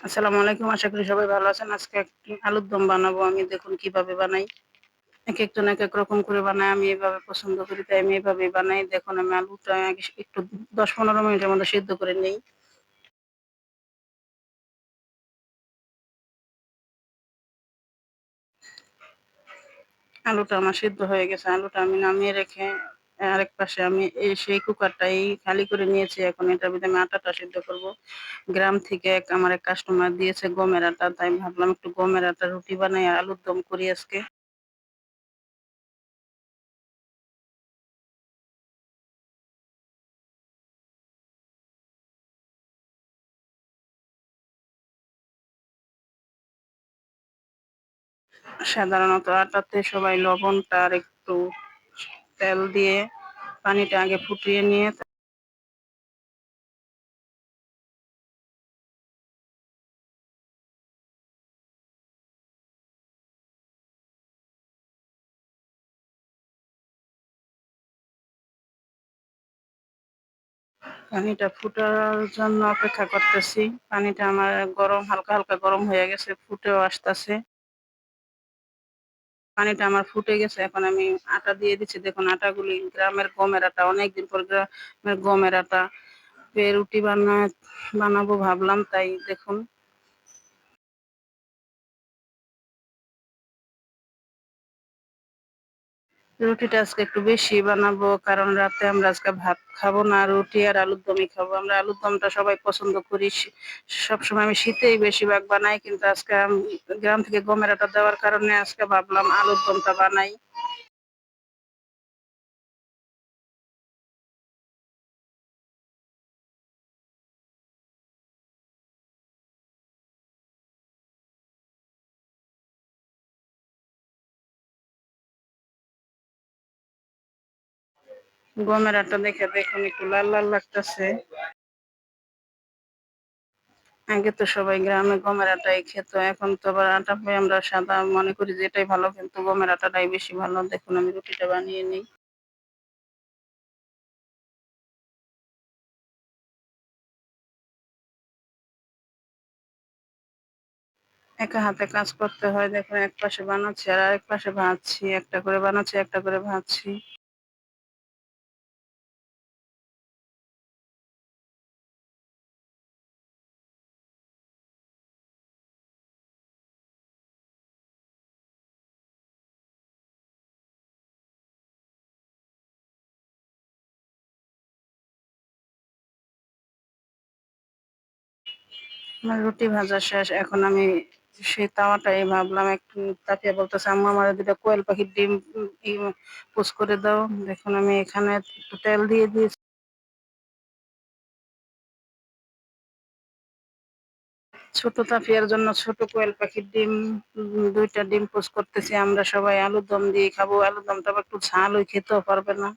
আসসালামু আলাইকুম। আশা করি সবাই ভালো আছেন। আজকে একটি আলুর দম বানাবো আমি। দেখুন কীভাবে বানাই। একেকজন একেক রকম করে বানায়। আমি এভাবে পছন্দ করি, তাই আমি এভাবেই বানাই। দেখুন, আমি আলুটা একটু ১০-১৫ মিনিটের মধ্যে সিদ্ধ করে নেই। আলুটা আমার সিদ্ধ হয়ে গেছে। আলুটা আমি নামিয়ে রেখে আরেক পাশে আমি এই সেই কুকারটাই খালি করে নিয়েছি। এখন এটার ভিতরে আমি আটাটা সিদ্ধ করব। গ্রাম থেকে এক আমার এক কাস্টমার দিয়েছে গমের আটা। তাই ভাবলাম একটু গমের আটা রুটি বানাই আলুর দম করি আজকে। সাধারণত আটাতে সবাই লবণটা আর একটু তেল দিয়ে পানিটা আগে ফুটিয়ে নিয়ে পানিটা ফুটার জন্য অপেক্ষা করতেছি। পানিটা আমার গরম হালকা, হালকা গরম হয়ে গেছে, ফুটেও আসতেছে। পানিটা আমার ফুটে গেছে। এখন আমি আটা দিয়ে দিচ্ছি। দেখুন, আটাগুলি গ্রামের গমের আটা। অনেকদিন পর গ্রামের গমের আটা রুটি বানা, বানাবো ভাবলাম, তাই দেখুন রুটিটা আজকে একটু বেশি বানাবো, কারণ রাতে আমরা আজকে ভাত খাব না, রুটি আর আলুর দমই খাব। আমরা আলুর দমটা সবাই পছন্দ করি সবসময় আমি শীতেই বেশিরভাগ বানাই, কিন্তু আজকে গ্রাম থেকে গমের আটা দেওয়ার কারণে আজকে ভাবলাম আলুর দমটা বানাই। গমের আটা দেখে দেখুন, একটু লাল লাল লাগতেছে। আগে তো সবাই গ্রামে গমের আটাই খেত, এখন তো আবার আটা পেয়ে আমরা সাদা মনে করি যে এটাই ভালো, কিন্তু গমের আটাটাই বেশি ভালো। দেখুন, আমি রুটিটা বানিয়ে নিই। একা হাতে কাজ করতে হয়, দেখুন, এক পাশে বানাচ্ছি আর আরেক পাশে ভাজছি, একটা করে বানাচ্ছি, একটা করে ভাজছি। আমার রুটি ভাজা শেষ, এখন আমি সেই তাওয়াটাই ভাবলাম, একটু তাকিয়ে বলতেছে, আম্মা, আমার দুটা কোয়েল পাখির ডিম পোস্ট করে দাও। দেখুন, আমি এখানে একটু তেল দিয়ে দিয়েছি। ছোট তাফিয়ার জন্য ছোট কোয়েল পাখির ডিম, দুইটা ডিম পোস্ট করতেছি, আমরা সবাই আলুর দম দিয়ে খাব। আলুর দমটা একটু ঝাল ওই খেতেও পারবে না।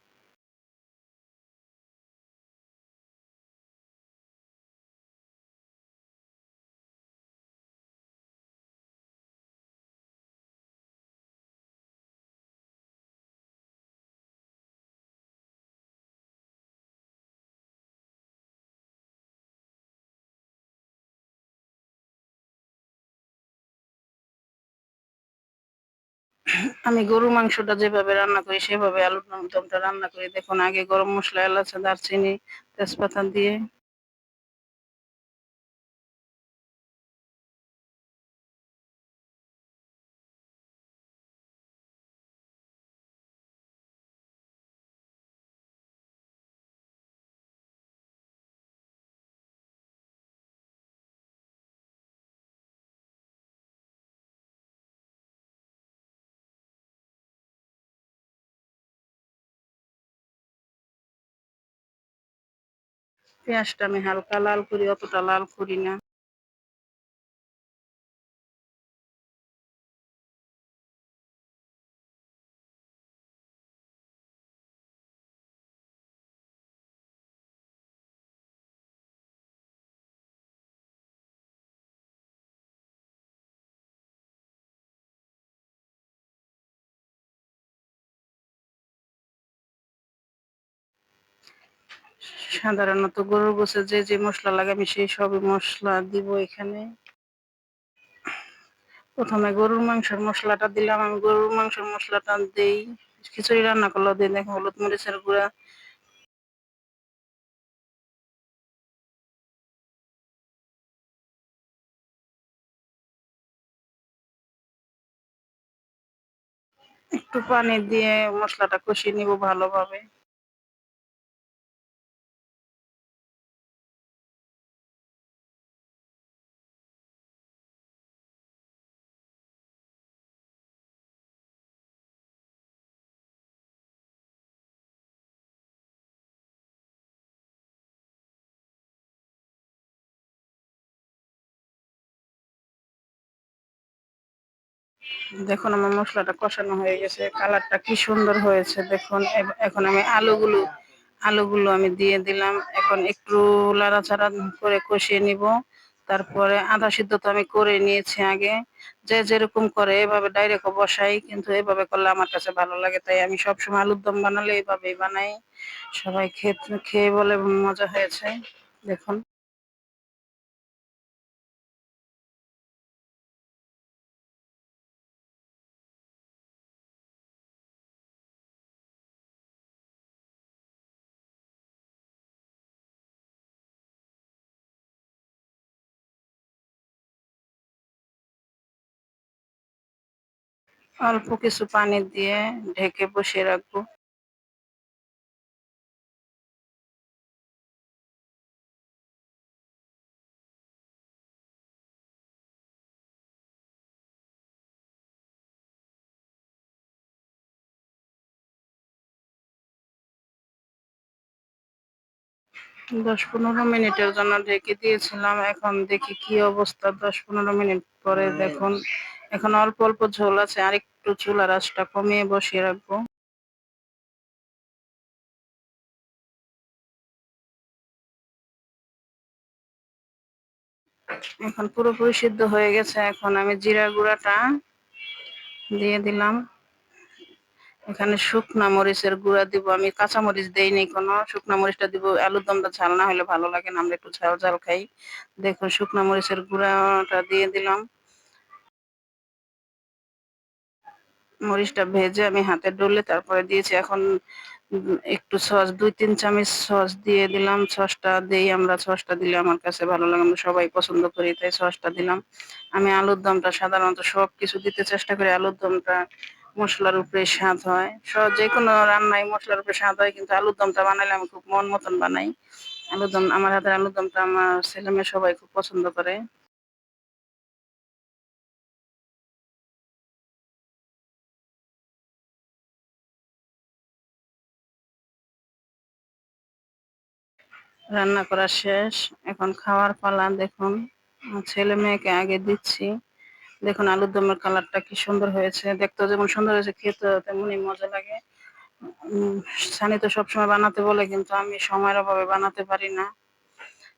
আমি গরু মাংসটা যেভাবে রান্না করি, সেভাবে আলুর দমটা রান্না করি। দেখুন, আগে গরম মশলা, এলাচ, দারচিনি, তেজপাতা দিয়ে পেঁয়াজটা আমি হালকা লাল করি অতটা লাল করি না। সাধারণত গরুর গোছে যে যে মশলা লাগে আমি সেই সবই মশলা দিব এখানে। প্রথমে গরুর মাংসের মসলাটা দিলাম, আমি গরুর মাংসের মসলাটা দেই। খিচুড়ি রান্না করলেও দিই দেখো হলুদ মরিচের গুঁড়া। একটু পানি দিয়ে মশলাটা কষিয়ে নিব ভালোভাবে। দেখুন আমার মশলাটা কষানো হয়ে গেছে, কালারটা কি সুন্দর হয়েছে, দেখুন। এখন আমি আলুগুলো আলুগুলো আমি দিয়ে দিলাম। এখন একটু লাড়াচাড়া করে কষিয়ে নিব। তারপরে আধা সিদ্ধ তো আমি করে নিয়েছি আগে। যে যেরকম করে এভাবে ডাইরেক্ট বসাই, কিন্তু এভাবে করলে আমার কাছে ভালো লাগে। তাই আমি সবসময় আলুর দম বানালে এইভাবেই বানাই। সবাই খেয়ে খেয়ে বলে মজা হয়েছে। দেখুন। অল্প কিছু পানি দিয়ে ঢেকে বসিয়ে রাখব। দশ পনেরো মিনিটের জন্য ঢেকে দিয়েছিলাম। এখন দেখি কি অবস্থা। দশ পনেরো মিনিট পরে দেখুন এখন অল্প অল্প ঝোল আছে, আর একটু চুলা রাসটা কমিয়ে বসিয়ে রাখব। এখন পুরোপুরি সিদ্ধ হয়ে গেছে, এখন আমি জিরা গুঁড়াটা দিয়ে দিলাম। এখানে শুকনা মরিচের গুঁড়া দিব, আমি কাঁচা মরিচ দেইনি কোনো শুকনা মরিচটা দিব আলুর দমটা ঝাল না হলে ভালো লাগে না, আমরা একটু ঝাল ঝাল খাই। দেখুন, শুকনা মরিচের গুঁড়াটা দিয়ে দিলাম। মরিচটা ভেজে আমি হাতে ডলে তারপরে দিয়েছি। এখন একটু সস, দুই, তিন চামচ সস দিয়ে দিলাম। সসটা দিই আমরা, সসটা দিলে আমার কাছে ভালো লাগে। আমরা সবাই পছন্দ করি, তাই সসটা দিলাম। আমি আলুর দমটা সাধারণত সব কিছু দিতে চেষ্টা করি। আলুর দমটা মশলার উপরে স্বাদ হয়। যে কোনো রান্নায় মশলার উপরে স্বাদ হয়, কিন্তু আলুর দমটা বানালে আমি খুব মন মতন বানাই। আলুর দম, আমার হাতের আলুর দমটা আমার ছেলে মেয়ে সবাই খুব পছন্দ করে। রান্না করা শেষ। এখন খাওয়ার পালা দেখুন। ছেলে মেয়েকে আগে দিচ্ছি। দেখুন আলুর দমের কালারটা কি সুন্দর হয়েছে। দেখতেও যেমন সুন্দর হয়েছে খেতে তেমনই মজা লাগে। সানি তো সবসময় বানাতে বলে, কিন্তু আমি সময়ের অভাবে বানাতে পারি না।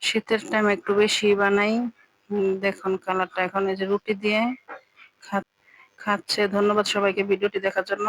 শীতের টাইম একটু বেশি বানাই। দেখুন কালারটা। এখন এই যে রুটি দিয়ে খাচ্ছে। ধন্যবাদ সবাইকে ভিডিওটি দেখার জন্য।